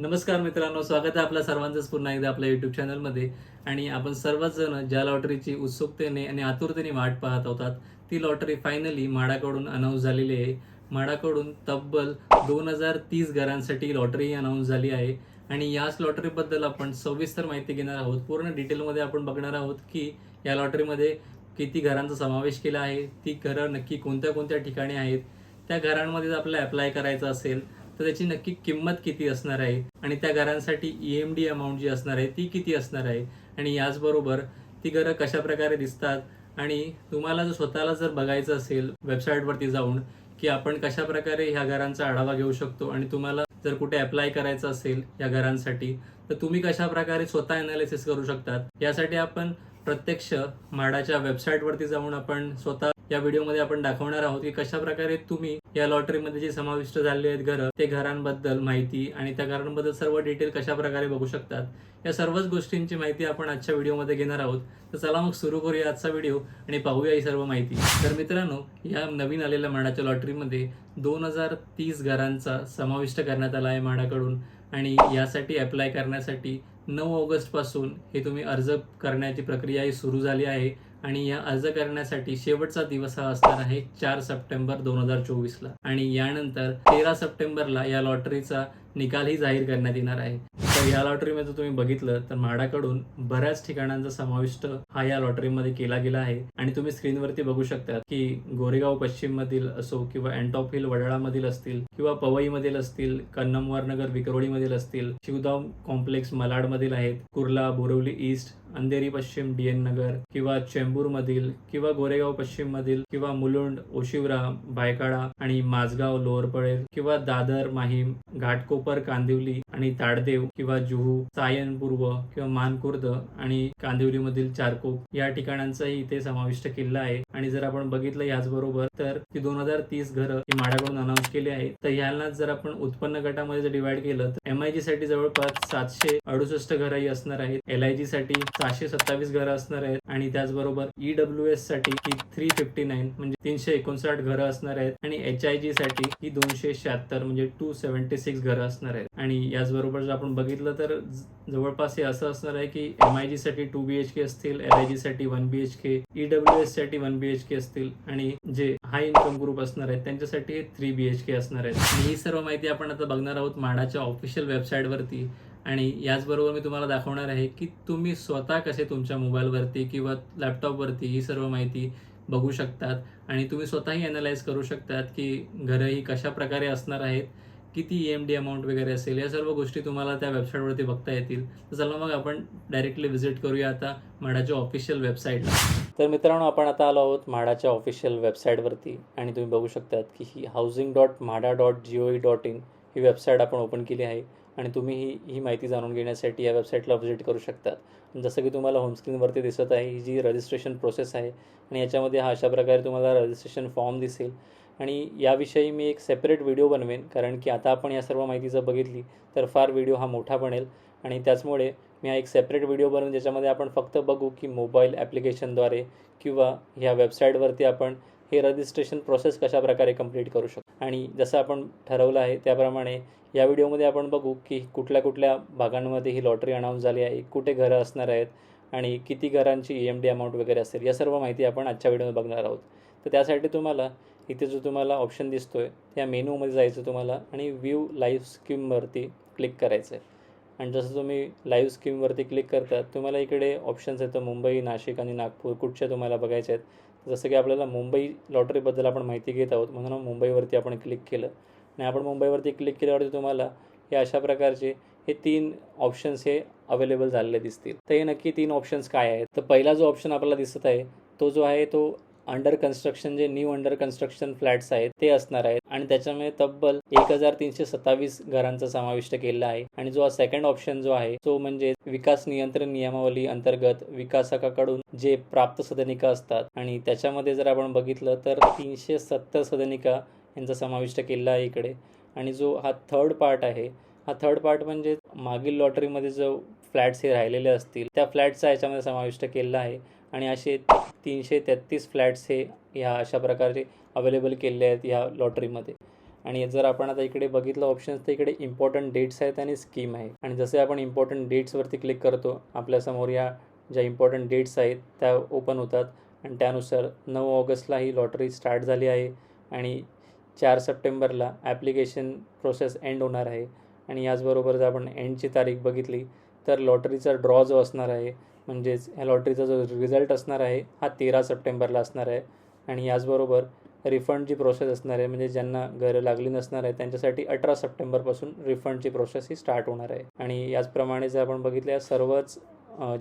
नमस्कार मित्रांनो स्वागत आहे आपल्या सर्वांचंच पुन्हा एकदा आपल्या युट्यूब चॅनलमध्ये आणि आपण सर्वच जण ज्या लॉटरीची उत्सुकतेने आणि आतुरतेने वाट पाहत होतात ती लॉटरी फायनली म्हाडाकडून अनाऊन्स झालेली आहे. म्हाडाकडून तब्बल दोन हजार तीस घरांसाठी लॉटरी अनाऊन्स झाली आहे. आणि याच लॉटरीबद्दल आपण सविस्तर माहिती घेणार आहोत. पूर्ण डिटेलमध्ये आपण बघणार आहोत की या लॉटरीमध्ये किती घरांचा समावेश केला आहे ती घरं नक्की कोणत्या कोणत्या ठिकाणी आहेत त्या घरांमध्ये जर आपल्याला अप्लाय करायचं असेल तर त्याची नक्की किंमत किती असणार आहे? आणि त्या घरांसाठी ई एम डी अमाऊंट जी असणार आहे ती किती असणार आहे? आणि याचबरोबर ती घरं कशा प्रकारे दिसतात? आणि तुम्हाला जर स्वतःला जर बघायचं असेल वेबसाईटवरती जाऊन की आपण कशा प्रकारे ह्या घरांचा आढावा घेऊ शकतो? आणि तुम्हाला जर कुठे अप्लाय करायचं असेल या घरांसाठी तर तुम्ही कशा प्रकारे स्वतः अनालिसिस करू शकतात? यासाठी आपण प्रत्यक्ष माडाच्या वेबसाईटवरती जाऊन आपण स्वतः या व्हिडिओमध्ये आपण दाखवणार आहोत की कशा प्रकारे तुम्ही या लॉटरीमध्ये जे समाविष्ट झाले आहेत घरं ते घरांबद्दल माहिती आणि त्या घरांबद्दल सर्व डिटेल कशा प्रकारे बघू शकतात या सर्वच गोष्टींची माहिती आपण आजच्या व्हिडिओमध्ये घेणार आहोत. तर चला मग सुरू करूया आजचा व्हिडिओ आणि पाहूया ही सर्व माहिती. तर मित्रांनो या नवीन आलेल्या म्हाडाच्या लॉटरीमध्ये दोन हजार तीस घरांचा समाविष्ट करण्यात आला आहे म्हाडाकडून आणि यासाठी अप्लाय करण्यासाठी नऊ ऑगस्टपासून हे तुम्ही अर्ज करण्याची प्रक्रिया ही सुरू झाली आहे आणि या अर्ज करण्यासाठी शेवटचा दिवस हा असणार आहे चार सप्टेंबर दोन हजार चोवीसला. आणि यानंतर तेरा सप्टेंबरला या लॉटरीचा निकालही जाहीर करण्यात येणार आहे. तर या लॉटरीमध्ये तुम्ही बघितलं तर म्हाडाकडून बऱ्याच ठिकाणांचा समाविष्ट हा या लॉटरीमध्ये केला गेला आहे. आणि तुम्ही स्क्रीनवरती बघू शकता की गोरेगाव पश्चिम मधील असो किंवा अँटॉप हिल वडाळामधील असतील किंवा पवई मधील असतील कन्नमवारनगर विक्रोळीमधील असतील शिवधाम कॉम्प्लेक्स मलाड मधील आहेत कुर्ला बोरिवली ईस्ट अंधेरी पश्चिम डी एन नगर किंवा चेंबूर मधील किंवा गोरेगाव पश्चिम मधील किंवा मुलुंड ओशिवरा बायकाळा आणि माझगाव लोअर पळेल किंवा दादर माहीम घाटकोपर कांदिवली आणि ताडदेव किंवा जुहू सायन पूर्व किंवा मानकुर्द आणि कांदिवलीमधील चारकोप या ठिकाणांचाही इथे समाविष्ट किल्ला आहे. आणि जर आपण बघितलं याचबरोबर तर ती दोन हजार तीस घरं ही म्हाडाकडून अनाऊन्स केली आहे तर ह्याला जर आपण उत्पन्न गटामध्ये जर डिवाइड केलं तर एम आय जी साठी जवळपास सातशे अडुसष्ट घरंही असणार आहेत. एल आय जी साठी सहाशे सत्तावीस घरं असणार आहेत. आणि त्याचबरोबर ई डब्ल्यू एससाठी ही थ्री फिफ्टी नाईन म्हणजे तीनशे एकोणसाठ घरं असणार आहेत. आणि एच आय जी साठी ही दोनशे शहात्तर म्हणजे टू सेव्हन्टी सिक्स घरं असणार आहेत. आणि याचबरोबर जर आपण बघितलं तर जवळपास हे असं असणार आहे की एम आय जी साठी टू बी एच के असतील एल आय जी साठी one B H K E W एससाठी one B H K असतील आणि जे हाय इन्कम ग्रुप असणार आहेत त्यांच्यासाठी हे थ्री बी एच के असणार आहेत. आणि ही सर्व माहिती आपण आता बघणार आहोत म्हाडाच्या ऑफिशियल वेबसाईटवरती आणि याचबरोबर मी तुम्हाला दाखवणार आहे की तुम्ही स्वतः कसे तुमच्या मोबाईलवरती किंवा लॅपटॉपवरती ही सर्व माहिती बघू शकतात. आणि तुम्ही स्वतःही अनालाइज करू शकतात की घरं ही कशा प्रकारे असणार आहेत. किती ई एम डी अमाऊंट वगैरे असेल या सर्व गोष्टी तुम्हाला त्या वेबसाईटवरती बघता येतील. तर चला मग आपण डायरेक्टली व्हिजिट करूया आता म्हाडाच्या ऑफिशियल वेबसाईटला तर मित्रांनो आपण आता आलो आहोत म्हाडाच्या ऑफिशियल वेबसाईटवरती आणि तुम्ही बघू शकतात की ही housing dot MHADA dot G O E dot in he website आपण ओपन केली आहे. आणि तुम्ही ही ही माहिती जाणून घेण्यासाठी या वेबसाईटला व्हिजिट करू शकतात. जसं की तुम्हाला होमस्क्रीनवरती दिसत आहे ही जी रजिस्ट्रेशन प्रोसेस आहे. आणि याच्यामध्ये हा अशा प्रकारे तुम्हाला रजिस्ट्रेशन फॉर्म दिसेल. आणि याविषयी मी एक सेपरेट व्हिडिओ बनवेन कारण की आता आपण या सर्व माहिती जर बघितली तर फार व्हिडिओ हा मोठा बनेल. आणि त्याचमुळे मी हा एक सेपरेट व्हिडिओ बनवून ज्याच्यामध्ये आपण फक्त बघू की मोबाईल ॲप्लिकेशनद्वारे किंवा ह्या वेबसाईटवरती आपण हे रजिस्ट्रेशन प्रोसेस कशा प्रकारे कंप्लीट करू शकतो. आणि जसं आपण ठरवलं आहे त्याप्रमाणे या व्हिडिओमध्ये आपण बघू की कुठल्या कुठल्या भागांमध्ये ही लॉटरी अनाऊन्स झाली आहे कुठे घरं असणार आहेत आणि किती घरांची ई एम डी अमाऊंट वगैरे असेल या सर्व माहिती आपण आजच्या व्हिडिओमध्ये बघणार आहोत. तर त्यासाठी तुम्हाला इथे जो तुम्हाला ऑप्शन दिसतो आहे त्या मेनूमध्ये जायचं तुम्हाला आणि व्ह्यू लाईव्ह स्कीमवरती क्लिक करायचं आहे आणि जसं तुम्ही लाईव्ह स्कीमवरती क्लिक करतात तुम्हाला इकडे ऑप्शन्स येतं मुंबई नाशिक आणि नागपूर कुठच्या तुम्हाला बघायचे आहेत. जसं की आपल्याला मुंबई लॉटरीबद्दल आपण माहिती घेत आहोत म्हणून मुंबईवरती आपण क्लिक केलं. आणि आपण मुंबईवरती क्लिक केल्यावरती तुम्हाला हे अशा प्रकारचे हे तीन ऑप्शन्स हे अवेलेबल झालेले दिसतील. तर हे नक्की तीन ऑप्शन्स काय आहेत? तर पहिला जो ऑप्शन आपल्याला दिसत आहे तो जो आहे तो अंडर कन्स्ट्रक्शन जे न्यू अंडर कन्स्ट्रक्शन फ्लॅट्स आहेत ते असणार आहेत. आणि त्याच्यामध्ये तब्बल एक हजार तीनशे सत्तावीस घरांचा समाविष्ट केलेला आहे. आणि जो सेकंड ऑप्शन जो आहे तो म्हणजे विकास नियंत्रण नियमावली अंतर्गत विकासकाकडून जे प्राप्त सदनिका असतात. आणि त्याच्यामध्ये जर आपण बघितलं तर तीनशे सत्तर सदनिका यांचा समाविष्ट केलेला आहे इकडे. आणि जो हा थर्ड पार्ट आहे हा थर्ड पार्ट म्हणजे मागील लॉटरीमध्ये जो फ्लॅट्स हे राहिलेले असतील त्या फ्लॅटचा याच्यामध्ये समाविष्ट केलेला आहे. आणि असे तीनशे तेहतीस फ्लॅट्स हे ह्या अशा प्रकारचे अवेलेबल केलेले आहेत ह्या लॉटरीमध्ये आणि जर आपण आता इकडे बघितलं ऑप्शन्स तर इकडे इम्पॉर्टंट डेट्स आहेत आणि स्कीम आहे. आणि जसे आपण इम्पॉर्टंट डेट्सवरती क्लिक करतो आपल्यासमोर या ज्या इम्पॉर्टंट डेट्स आहेत त्या ओपन होतात. आणि त्यानुसार नऊ ऑगस्टला ही लॉटरी स्टार्ट झाली आहे आणि चार सप्टेंबरला ॲप्लिकेशन प्रोसेस एंड होणार आहे. आणि याचबरोबर जर आपण एंडची तारीख बघितली तर लॉटरीचा ड्रॉ जो असणार आहे म्हणजेच ह्या लॉटरीचा जो रिझल्ट असणार आहे हा तेरा सप्टेंबरला असणार आहे. आणि याचबरोबर रिफंडची प्रोसेस असणार आहे म्हणजे ज्यांना घरं लागली नसणार आहे त्यांच्यासाठी अठरा सप्टेंबरपासून रिफंडची प्रोसेस ही स्टार्ट होणार आहे. आणि याचप्रमाणे जर आपण बघितलं या सर्वच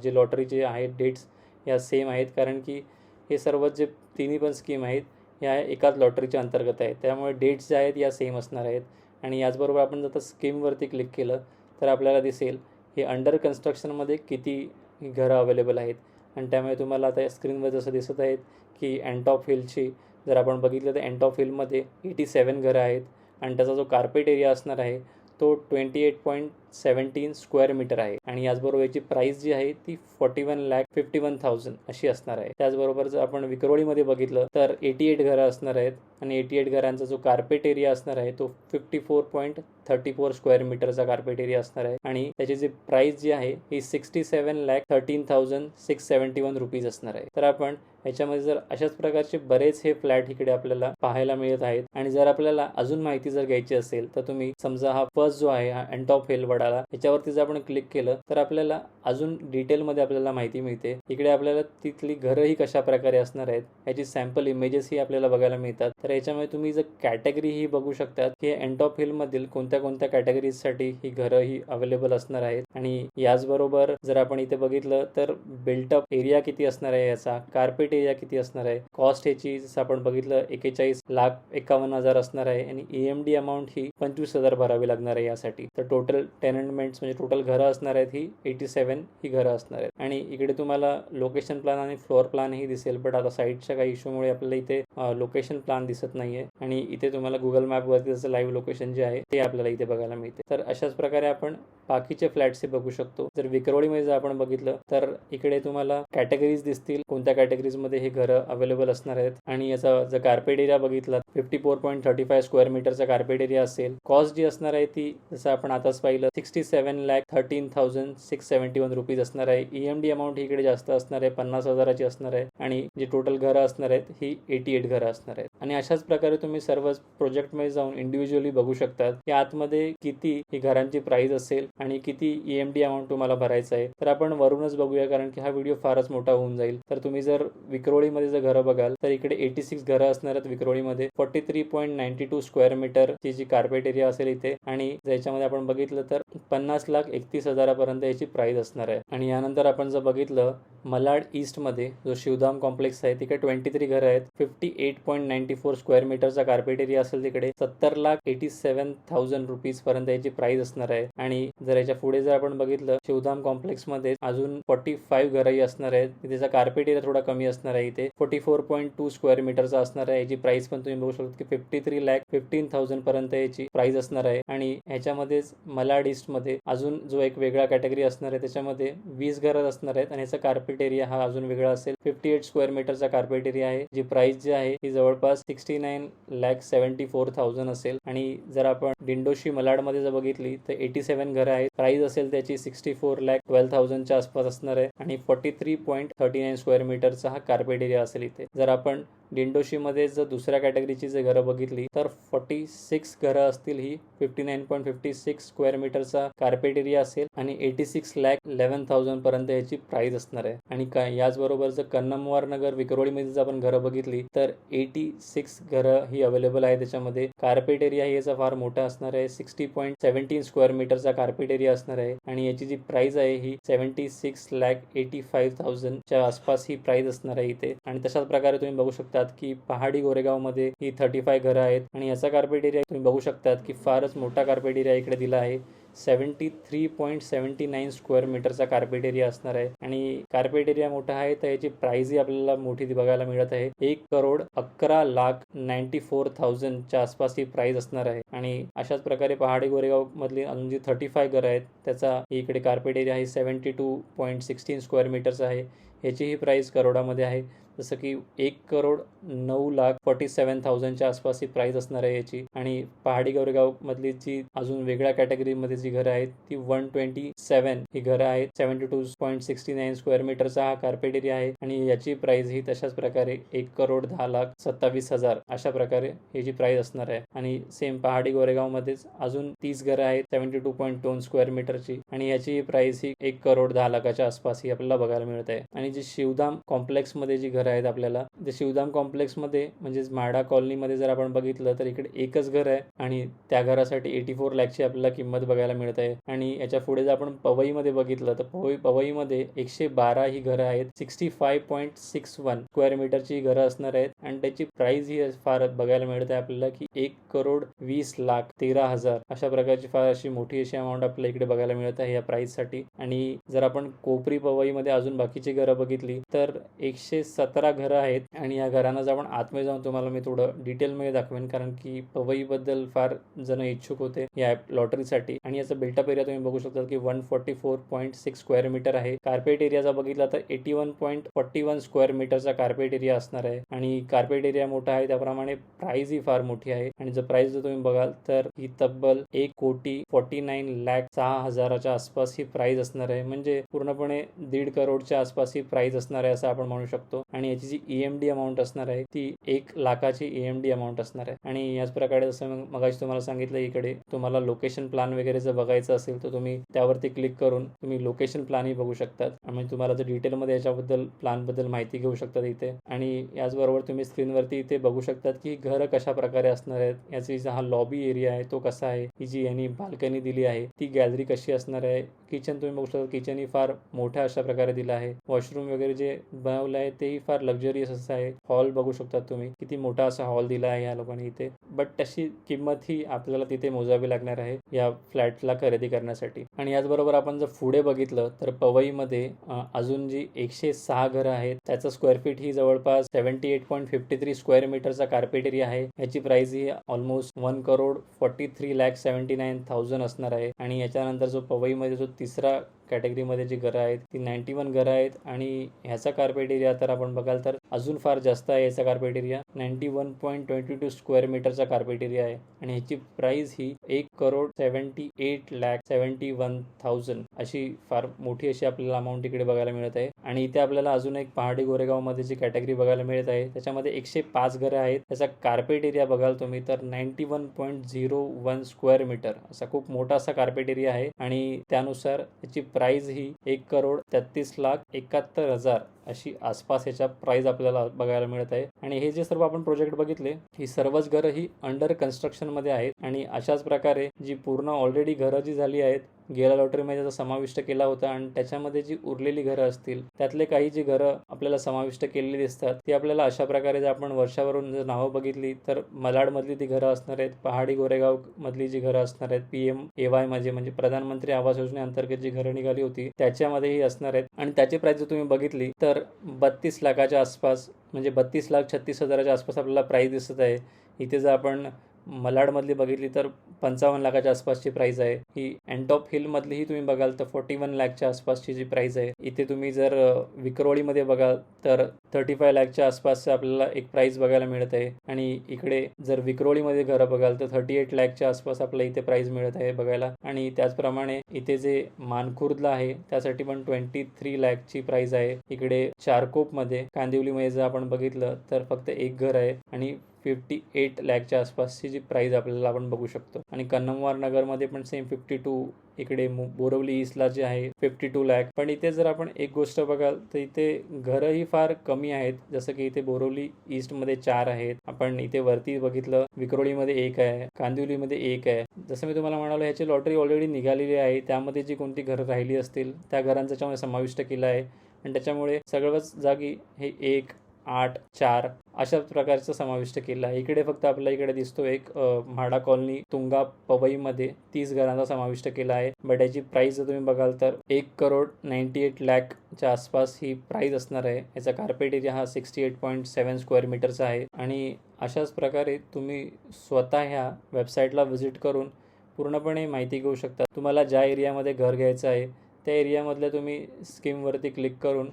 जे लॉटरीचे आहेत डेट्स या सेम आहेत. कारण की हे सर्वच जे तिन्ही पण स्कीम आहेत ह्या एकाच लॉटरीच्या अंतर्गत आहेत. त्यामुळे डेट्स ज्या आहेत या सेम असणार आहेत. आणि याचबरोबर आपण जर स्कीमवरती क्लिक केलं तर आपल्याला दिसेल हे अंडर कन्स्ट्रक्शनमध्ये किती घरं अवेलेबल आहेत. आणि त्यामुळे तुम्हाला आता स्क्रीनवर जसं दिसत आहेत की अँटॉप हिलची जर आपण बघितलं तर अँटॉप हिलमध्ये एटी सेवन घरं आहेत. आणि त्याचा जो कार्पेट एरिया असणार आहे तो twenty eight point seventeen square metre आहे. आणि याचबरोबर याची प्राइस जी आहे ती forty one lakh fifty one thousand अशी असणार आहे. त्याचबरोबर जर आपण विक्रोळीमध्ये बघितलं तर एटी एट घरं असणार आहेत. आणि एटी एट घरांचा जो कार्पेट एरिया असणार आहे तो fifty four point thirty four square मीटरचा कार्पेट एरिया असणार आहे. आणि त्याची जी प्राइस जी आहे ही sixty seven lakh thirteen thousand six seventy one rupees असणार आहे. तर आपण याच्यामध्ये जर अशाच प्रकारचे बरेच हे फ्लॅट इकडे आपल्याला पाहायला मिळत आहेत. आणि जर आपल्याला अजून माहिती जर घ्यायची असेल तर तुम्ही समजा हा फर्स्ट जो आहे हा अँटॉप हिल वडाला याच्यावरती जर आपण क्लिक केलं तर आपल्याला अजून डिटेलमध्ये आपल्याला माहिती मिळते. इकडे आपल्याला तिथली घरंही कशा प्रकारे असणार आहेत याची सॅम्पल इमेजेसही आपल्याला बघायला मिळतात. तर याच्यामध्ये तुम्ही जर कॅटेगरी ही बघू शकतात की एंटॉप हिलमधील कोणत्या कोणत्या कॅटेगरीजसाठी ही घरं ही अवेलेबल असणार आहेत. आणि याचबरोबर जर आपण इथे बघितलं तर बिल्टअप एरिया किती असणार आहे याचा कार्पेट एरिया किती असणार आहे? कॉस्ट ह्याची जसं आपण बघितलं एकेचाळीस लाख एकावन्न हजार असणार आहे आणि ई एम डी अमाऊंट ही पंचवीस हजार भरावी लागणार आहे यासाठी. तर टोटल टेनमेंट्स म्हणजे टोटल घरं असणार आहेत ही एटी सेवन ही घरं असणार आहेत. आणि इकडे तुम्हाला लोकेशन प्लॅन आणि फ्लोअर प्लॅन ही दिसेल बट आता साईटच्या काही इश्यूमुळे आपल्याला इथे लोकेशन प्लॅन दिसत नाहीये. आणि इथे तुम्हाला गुगल मॅपवरती जसं लाईव्ह लोकेशन जे आहे ते आपल्याला इथे बघायला मिळते. तर अशाच प्रकारे आपण बाकीचे फ्लॅट्स हे बघू शकतो. जर विक्रोळीमध्ये जर आपण बघितलं तर इकडे तुम्हाला कॅटेगरीज दिसतील. कोणत्या कॅटेगरीज मध्ये हे घरं अवेलेबल असणार आहेत. आणि याचा जर कार्पेट एरिया बघितला fifty four point thirty five square मीटरचा कार्पेट एरिया असेल. कॉस्ट जी असणार आहे ती जसं आपण आताच पाहिलं sixty seven lakh thirteen thousand six seventy one rupees असणार आहे. ईएमडी अमाऊंट इकडे जास्त असणार आहे पन्नास हजाराची असणार आहे. आणि जी टोटल घरं असणार आहेत ही एटी एट घरं असणार आहेत. आणि अशाच प्रकारे तुम्ही सर्व प्रोजेक्टमध्ये जाऊन इंडिव्हिज्युअली बघू शकतात की आतमध्ये किती ही घरांची प्राइस असेल आणि किती ईएमडी अमाऊंट तुम्हाला भरायचं आहे. तर आपण वरूनच बघूया कारण की हा व्हिडिओ फारच मोठा होऊन जाईल. तर तुम्ही जर विक्रोळीमध्ये जर घरं बघाल तर इकडे एटी सिक्स घरं असणार आहेत विक्रोळीमध्ये. Forty three point ninety two square मीटरची जी कार्पेट एरिया असेल इथे आणि याच्यामध्ये आपण बघितलं तर पन्नास लाख एकतीस हजारापर्यंत याची प्राईस असणार आहे. आणि यानंतर आपण जर बघितलं मलाड ईस्टमध्ये जो शिवधाम कॉम्प्लेक्स आहे तिकडे ट्वेंटी थ्री घरं आहेत. Fifty eight point ninety four square मीटरचा कार्पेट एरिया असेल तिकडे. सत्तर lakh eighty seven thousand rupees पर्यंत याची प्राइस असणार आहे. आणि जर याच्यापुढे जर आपण बघितलं शिवधाम कॉम्प्लेक्समध्ये अजून फोर्टी फाईव्ह घरंही असणार आहेत. त्याचा कार्पेट एरिया थोडा कमी असणार आहे इथे. Forty four point two square मीटरचा असणार आहे. याची प्राइस पण तुम्ही बघू शकता की fifty three lakh fifteen thousand पर्यंत याची प्राइस असणार आहे. आणि ह्याच्यामध्येच मलाड ईस्टमध्ये अजून जो एक वेगळा कॅटेगरी असणार आहे त्याच्यामध्ये वीस घरं असणार आहेत. आणि याचा कार्पेट एरिया हा अजून वेगळा असेल. फिफ्टी एट स्क्वेअर मीटरचा कार्पेट एरिया आहे. जी प्राइस जी आहे ती जवळपास sixty nine lakh seventy four thousand असेल. आणि जर आपण डिंडोशी मलाडमध्ये जर बघितली तर एटी सेव्हन घरं आहेत. प्राइस असेल त्याची सिक्स्टी फोर लॅक ट्वेल्व थाउजंडच्या आसपास असणार आहे. आणि forty three point thirty nine square मीटरचा हा कार्पेट एरिया असेल इथे. जर आपण डिंडोशीमध्ये जर दुसऱ्या कॅटेगरीची जर घरं बघितली तर फोर्टी सिक्स घरं असतील ही. Fifty nine point fifty six square मीटरचा कार्पेट एरिया असेल आणि eighty six lakh eleven thousand पर्यंत याची प्राइस असणार आहे. आणि काय याचबरोबर जर कन्नमवार नगर विक्रोळीमध्ये जर आपण घरं बघितली तर एटी सिक्स घरं ही अवेलेबल आहे त्याच्यामध्ये. कार्पेट एरिया ही याचा फार मोठा असणार आहे. सिक्स्टी पॉईंट सेव्हन्टीन स्क्वेअर मीटरचा कार्पेट एरिया असणार आहे. आणि याची जी प्राइस आहे ही seventy six lakh eighty five थाउजंडच्या आसपास ही प्राइस असणार आहे इथे. आणि तशाच प्रकारे तुम्ही बघू शकता शकतात की पहाडी गोरेगावमध्ये ही थर्टी फाय घरं आहेत. आणि याचा कार्पेट एरिया तुम्ही बघू शकतात की फारच मोठा कार्पेट एरिया इकडे दिला आहे. Seventy three point seventy nine square मीटरचा कार्पेट एरिया असणार आहे. आणि कार्पेट एरिया मोठा आहे तर याची प्राइसही आपल्याला मोठी बघायला मिळत आहे. एक करोड अकरा लाख नाईन्टी फोर थाउजंडच्या आसपास ही प्राइस असणार आहे. आणि अशाच प्रकारे पहाडी गोरेगाव मधली अजून जी थर्टी फाय घरं आहेत त्याचा इकडे कार्पेट एरिया आहे seventy two point sixteen square मीटरचा आहे. याची ही प्राइस करोडामध्ये आहे. जसं की एक करोड नऊ लाख फोर्टी सेवन थाउजंडच्या आसपास ही प्राईस असणार आहे याची. आणि पहाडी गोरेगाव मधली जी अजून वेगळ्या कॅटेगरीमध्ये जी घरं आहेत ती वन ट्वेंटी सेवन ही घरं आहेत. Seventy two point sixty nine square मीटरचा हा कार्पेट एरिया आहे. आणि याची प्राइस ही तशाच प्रकारे एक करोड दहा लाख सत्तावीस हजार अशा प्रकारे ही जी प्राइस असणार आहे. आणि सेम पहाडी गोरेगाव मध्येच अजून तीस घरं आहेत. सेव्हन्टी टू पॉईंट दोन स्क्वेअर मीटरची आणि याची प्राइस ही एक करोड दहा लाखाच्या आसपास ही आपल्याला बघायला मिळत. आहे आणि जी शिवधाम कॉम्प्लेक्समध्ये जी घरं आहेत आपल्याला जे शिवधाम कॉम्प्लेक्समध्ये म्हणजेच म्हाडा कॉलनीमध्ये जर आपण बघितलं तर इकडे एकच घर आहे. आणि त्या घरासाठी एटी फोर लॅकची आपल्याला किंमत बघायला मिळत. आहे आणि याच्यापुढे जर आपण पवईमध्ये बघितलं तर पवई पवईमध्ये एकशे बारा ही घरं आहेत. Sixty five point six one square मीटरची घरं असणार आहेत. आणि त्याची प्राइस ही फार बघायला मिळत आहे आपल्याला की एक करोड वीस लाख तेरा हजार. अशा प्रकारची फार अशी मोठी अशी अमाऊंट आपल्याला इकडे बघायला मिळत आहे या प्राईजसाठी आणि जर आपण कोपरी पवईमध्ये अजून बाकीची घरं बघितली तर एकशे सतरा घरं आहेत. आणि या घरांना जर आपण आतमध्ये जाऊन तुम्हाला मी थोडं डिटेलमध्ये दाखवेन कारण की पवईबद्दल फार जण इच्छुक होते या लॉटरीसाठी आणि याचा बिल्टअप एरिया तुम्ही बघू शकता की one forty four point six square metre आहे. कार्पेट एरियाचा बघितला तर eighty one point forty one square मीटरचा कार्पेट एरिया असणार आहे. आणि कार्पेट एरिया मोठा आहे त्याप्रमाणे प्राइस ही फार मोठी आहे. आणि जर प्राइस जर तुम्ही बघाल तर ही तब्बल एक कोटी फोर्टी नाईन लॅक सहा हजाराच्या आसपास ही प्राइस असणार आहे. म्हणजे पूर्णपणे दीड करोडच्या आसपास ही प्राइस असणार आहे असं आपण म्हणू शकतो. आणि याची जी ई एम डी अमाऊंट असणार आहे ती एक लाखाची ई एम डी अमाऊंट असणार आहे. आणि याच प्रकारे जसं मग मगाशी तुम्हाला सांगितलं इकडे तुम्हाला लोकेशन प्लॅन वगैरे जर बघायचं असेल तर तुम्ही त्यावरती क्लिक करून तुम्ही लोकेशन प्लॅनही बघू शकतात. आणि तुम्हाला जर डिटेलमध्ये याच्याबद्दल प्लॅनबद्दल माहिती घेऊ शकतात इथे. आणि याचबरोबर तुम्ही स्क्रीनवरती इथे बघू शकतात की घरं कशा प्रकारे असणार आहेत. याची हा लॉबी एरिया आहे तो कसा आहे? ही जी यांनी बाल्कनी दिली आहे ती गॅलरी कशी असणार आहे? किचन तुम्ही बघू शकता किचनही फार मोठ्या अशा प्रकारे दिलं आहे. वॉशरूम वगैरे जे बनवलं आहे तेही फार लक्झरियस असं आहे. हॉल बघू शकतात तुम्ही किती मोठा असा हॉल दिला आहे या लोकांनी इथे. बट तशी किंमत ही आपल्याला तिथे मोजावी लागणार आहे या फ्लॅटला खरेदी करण्यासाठी. आणि याचबरोबर आपण जर पुढे बघितलं तर पवईमध्ये अजून जी एकशे सहा घरं आहेत त्याचं स्क्वेअर फीट ही जवळपास seventy eight point fifty three square मीटरचा कार्पेट एरिया आहे. याची प्राइस ही almost one crore forty three lakh seventy nine thousand असणार आहे. आणि याच्यानंतर जो पवईमध्ये जो तिसरा कॅटेगरीमध्ये जी घरं आहेत ती नाईन्टी वन घरं आहेत आणि ह्याचा कार्पेट एरिया तर आपण बघाल तर अजून फार जास्त आहे याचा carpet area ninety one point twenty two square मीटरचा कार्पेट एरिया आहे आणि ह्याची प्राइस ही एक crore seventy eight lakh seventy one thousand अशी फार मोठी अशी आपल्याला अमाऊंट इकडे बघायला मिळत आहे. आणि इथे आपल्याला अजून एक पहाडी गोरेगावमध्ये जी कॅटेगरी बघायला मिळत आहे त्याच्यामध्ये एकशे पाच घरं आहेत. त्याचा कार्पेट एरिया बघाल तुम्ही तर ninety one point zero one square metre असा खूप मोठा असा कार्पेट एरिया आहे. आणि त्यानुसार त्याची प्राईज ही एक करोड तेहतीस लाख एकाहत्तर हजार अशी आसपास याच्या प्राईज आपल्याला बघायला मिळत आहे. आणि हे जे सर्व आपण प्रोजेक्ट बघितले ही सर्वच घरं ही अंडर कन्स्ट्रक्शनमध्ये आहेत. आणि अशाच प्रकारे जी पूर्ण ऑलरेडी घरं जी झाली आहेत गेल्या लॉटरीमध्ये त्याचा समाविष्ट केला होता आणि त्याच्यामध्ये जी उरलेली घरं असतील त्यातले काही जी घरं आपल्याला समाविष्ट केलेली दिसतात ती आपल्याला अशा प्रकारे जर आपण वर्षावरून जर नावं बघितली तर मलाडमधली ती घरं असणार आहेत पहाडी गोरेगाव मधली जी घरं असणार आहेत पी एम ए वाय माझे म्हणजे प्रधानमंत्री आवास योजनेअंतर्गत जी घरं निघाली होती त्याच्यामध्येही असणार आहेत. आणि त्याची प्राईस जर तुम्ही बघितली तर बत्तीस लाखाच्या आसपास म्हणजे बत्तीस लाख छत्तीस हजाराच्या आसपास आपल्याला प्राईस दिसत आहे. इथे जर आपण मलाडमधली बघितली तर पंचावन्न लाखाच्या आसपासची प्राईज आहे. ही अँटॉप हिलमधलीही तुम्ही बघाल तर फोर्टी वन लॅकच्या आसपासची जी प्राईज आहे इथे तुम्ही जर विक्रोळीमध्ये बघाल तर थर्टी फाय लॅकच्या आसपास आपल्याला एक प्राईज बघायला मिळत आहे आणि इकडे जर विक्रोळीमध्ये घरं बघाल तर थर्टी एट लॅकच्या आसपास आपल्याला इथे प्राईज मिळत आहे बघायला. आणि त्याचप्रमाणे इथे जे मानखुर्दला आहे त्यासाठी पण ट्वेंटी थ्री लॅकची प्राईज आहे. इकडे चारकोपमध्ये कांदिवलीमध्ये जर आपण बघितलं तर फक्त एक घर आहे. आणि फिफ्टी एट लॅकच्या आसपासची जी प्राईज आपल्याला आपण बघू शकतो. आणि कन्नमवार नगरमध्ये पण सेम फिफ्टी टू इकडे बोरवली ईस्टला जे आहे फिफ्टी टू लॅक पण इथे जर आपण एक गोष्ट बघाल तर इथे घरंही फार कमी आहेत. जसं की इथे बोरवली ईस्टमध्ये चार आहेत. आपण इथे वरती बघितलं विक्रोळीमध्ये एक आहे कांदिवलीमध्ये एक आहे. जसं मी तुम्हाला म्हणालो ह्याची लॉटरी ऑलरेडी निघालेली आहे. त्यामध्ये जी कोणती घरं राहिली असतील त्या घरांचा त्याच्यामध्ये समाविष्ट केला आहे. आणि त्याच्यामुळे सगळ्याच जागी हे एक आठ चार अशा प्रकारचं समाविष्ट केलं आहे. इकडे फक्त आपल्या इकडे दिसतो एक म्हाडा कॉलनी तुंगा पवईमध्ये तीस घरांचा समाविष्ट केला आहे. बट याची प्राईस जर तुम्ही बघाल तर एक करोड नाईन्टी एट लॅकच्या आसपास ही प्राईज असणार आहे. याचा कार्पेट एरिया हा sixty eight point seven square मीटरचा आहे. आणि अशाच प्रकारे तुम्ही स्वतः ह्या वेबसाईटला व्हिजिट करून पूर्णपणे माहिती घेऊ शकता. तुम्हाला ज्या एरियामध्ये घर घ्यायचं आहे त्या एरियामधल्या तुम्ही स्कीमवरती क्लिक करून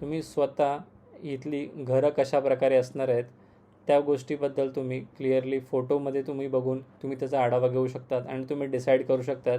तुम्ही स्वतः इथली घरं कशा प्रकारे असणार आहेत त्या गोष्टीबद्दल तुम्ही क्लिअरली फोटोमध्ये तुम्ही बघून तुम्ही त्याचा आढावा घेऊ शकतात आणि तुम्ही डिसाईड करू शकतात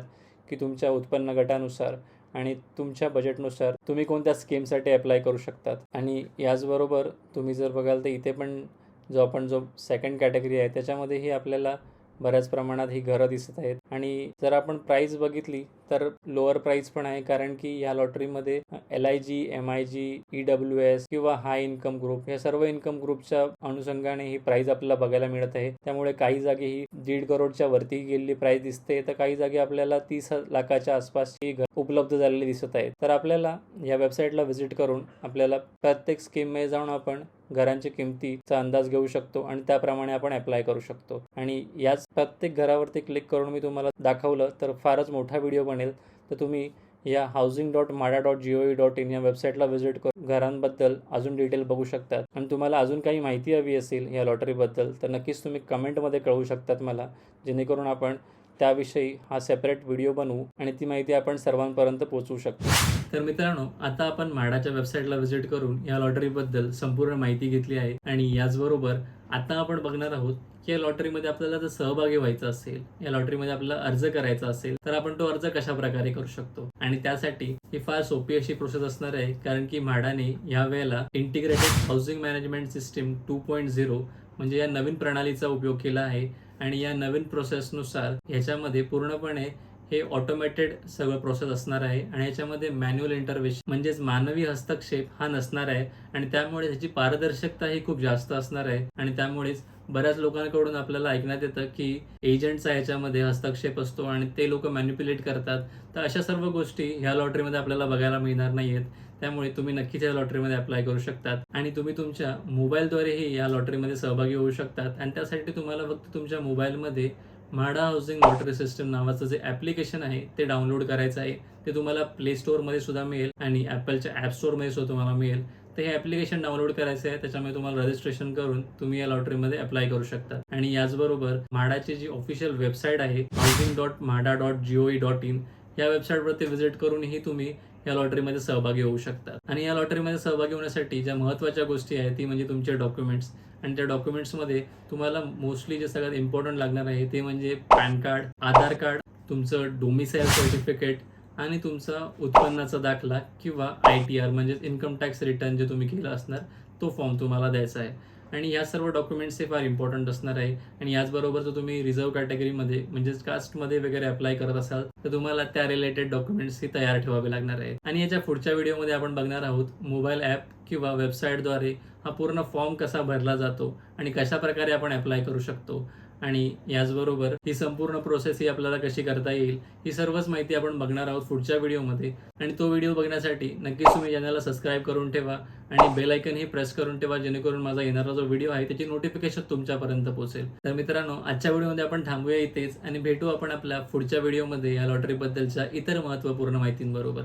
की तुमच्या उत्पन्न गटानुसार आणि तुमच्या बजेटनुसार तुम्ही कोणत्या स्कीमसाठी अप्लाय करू शकतात. आणि याचबरोबर तुम्ही जर बघाल तर इथे पण जो आपण जो सेकंड कॅटेगरी आहे त्याच्यामध्येही आपल्याला बऱ्याच प्रमाणात ही घरं दिसत आहेत. आणि जर आपण प्राईस बघितली तर लोअर प्राईस पण आहे कारण की या लॉटरीमध्ये L I G M I G E W S किंवा हाय इन्कम ग्रुप या सर्व इन्कम ग्रुपच्या अनुषंगाने ही प्राईज आपल्याला बघायला मिळत आहे. त्यामुळे काही जागी ही दीड करोडच्या वरती गेलेली प्राईज दिसते. तर काही जागी आपल्याला तीस लाखाच्या आसपासची घर उपलब्ध झालेली दिसत आहे. तर आपल्याला या वेबसाईटला व्हिजिट करून आपल्याला प्रत्येक स्कीममध्ये जाऊन आपण घरांच्या किमतीचा अंदाज घेऊ शकतो आणि त्याप्रमाणे आपण अप्लाय करू शकतो. आणि याच प्रत्येक घरावरती क्लिक करून मी तुम्हाला दाखवलं तर फारच मोठा व्हिडिओ बनेल. तर तुम्ही या housing dot MHADA dot G O dot in या वेबसाईटला व्हिजिट करून घरांबद्दल अजून डिटेल बघू शकतात. आणि तुम्हाला अजून काही माहिती हवी असेल या लॉटरीबद्दल तर नक्कीच तुम्ही कमेंटमध्ये कळवू शकतात मला जेणेकरून आपण त्याविषयी हा सेपरेट व्हिडिओ बनवू आणि ती माहिती आपण सर्वांपर्यंत पोहोचवू शकतो तर मित्रांनो आता आपण म्हाडाच्या वेबसाईटला व्हिजिट करून या लॉटरीबद्दल संपूर्ण माहिती घेतली आहे. आणि याचबरोबर आता आपण बघणार आहोत की या लॉटरीमध्ये आपल्याला जर सहभागी व्हायचं असेल या लॉटरीमध्ये आपल्याला अर्ज करायचा असेल तर आपण तो अर्ज कशा प्रकारे करू शकतो? आणि त्यासाठी ही फार सोपी अशी प्रोसेस असणार आहे कारण की म्हाडाने या वेळेला integrated housing management system two point zero म्हणजे या नवीन प्रणालीचा उपयोग केला आहे आणि या नवीन प्रोसेसनुसार ह्याच्यामध्ये पूर्णपणे हे ऑटोमॅटेड सगळं प्रोसेस असणार आहे आणि याच्यामध्ये मॅन्युअल इंटरव्हेशन म्हणजेच मानवी हस्तक्षेप हा नसणार आहे आणि त्यामुळे त्याची पारदर्शकता ही खूप जास्त असणार आहे आणि त्यामुळेच बऱ्याच लोकांकडून आपल्याला ऐकण्यात येतं की एजंटचा ह्याच्यामध्ये हस्तक्षेप असतो आणि ते लोक मॅन्युप्युलेट करतात. तर अशा सर्व गोष्टी ह्या लॉटरीमध्ये आपल्याला बघायला मिळणार नाही आहेत त्यामुळे तुम्ही नक्कीच या लॉटरीमध्ये अप्लाय करू शकतात. आणि तुम्ही तुमच्या मोबाईलद्वारेही या लॉटरीमध्ये सहभागी होऊ शकतात. आणि त्यासाठी तुम्हाला फक्त तुमच्या मोबाईलमध्ये म्हाडा हाऊसिंग लॉटरी सिस्टम नावाचं जे ॲप्लिकेशन आहे ते डाउनलोड करायचं आहे. ते तुम्हाला प्ले स्टोअरमध्ये सुद्धा मिळेल आणि ॲपलच्या ॲप स्टोअरमध्ये सुद्धा तुम्हाला मिळेल. तर हे ॲप्लिकेशन डाउनलोड करायचं आहे. त्याच्यामुळे तुम्हाला रजिस्ट्रेशन करून तुम्ही या लॉटरीमध्ये अप्लाय करू शकता. आणि याचबरोबर म्हाडाची जी ऑफिशियल वेबसाईट आहे housing dot MHADA dot G O dot in या वेबसाईटवरती व्हिजिट करूनही तुम्ही या लॉटरीमध्ये सहभागी होऊ शकतात आणि या लॉटरीमध्ये सहभागी होण्यासाठी ज्या महत्त्वाच्या गोष्टी आहेत ती म्हणजे तुमचे डॉक्युमेंट्स आणि त्या डॉक्युमेंट्समध्ये तुम्हाला मोस्टली जे सगळ्यात इम्पॉर्टंट लागणार आहे ते म्हणजे पॅन कार्ड आधार कार्ड तुमचं डोमिसाईल सर्टिफिकेट आणि तुमचा उत्पन्नाचा दाखला किंवा आय टी आर म्हणजेच इन्कम टॅक्स रिटर्न जे तुम्ही केलं असणार तो फॉर्म तुम्हाला द्यायचा आहे. आणि या सर्व डॉक्युमेंट्स हे फार इम्पॉर्टंट असणार आहे. आणि याचबरोबर जर तुम्ही रिझर्व कॅटेगरीमध्ये म्हणजेच कास्टमध्ये वगैरे अप्लाय करत असाल तर तुम्हाला त्या रिलेटेड डॉक्युमेंट्स हे तयार ठेवावे लागणार आहेत. आणि याच्या पुढच्या व्हिडिओमध्ये आपण बघणार आहोत मोबाईल ॲप किंवा वेबसाईटद्वारे हा पूर्ण फॉर्म कसा भरला जातो आणि कशा प्रकारे आपण अप्लाय करू शकतो. आणि याचबरोबर ही संपूर्ण प्रोसेस ही आपल्याला कशी करता येईल ही सर्वच माहिती आपण बघणार आहोत पुढच्या व्हिडिओमध्ये. आणि तो व्हिडिओ बघण्यासाठी नक्कीच तुम्ही चॅनलला सबस्क्राईब करून ठेवा आणि बेल आयकन ही प्रेस करून ठेवा जेणेकरून माझा येणारा जो व्हिडिओ आहे त्याची नोटिफिकेशन तुमच्यापर्यंत पोहोचेल. तर मित्रांनो आजच्या व्हिडिओमध्ये आपण थांबूया इथेच आणि भेटू आपण आपल्या पुढच्या व्हिडिओमध्ये या लॉटरीबद्दलच्या इतर महत्त्वपूर्ण माहितींबरोबर.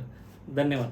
धन्यवाद.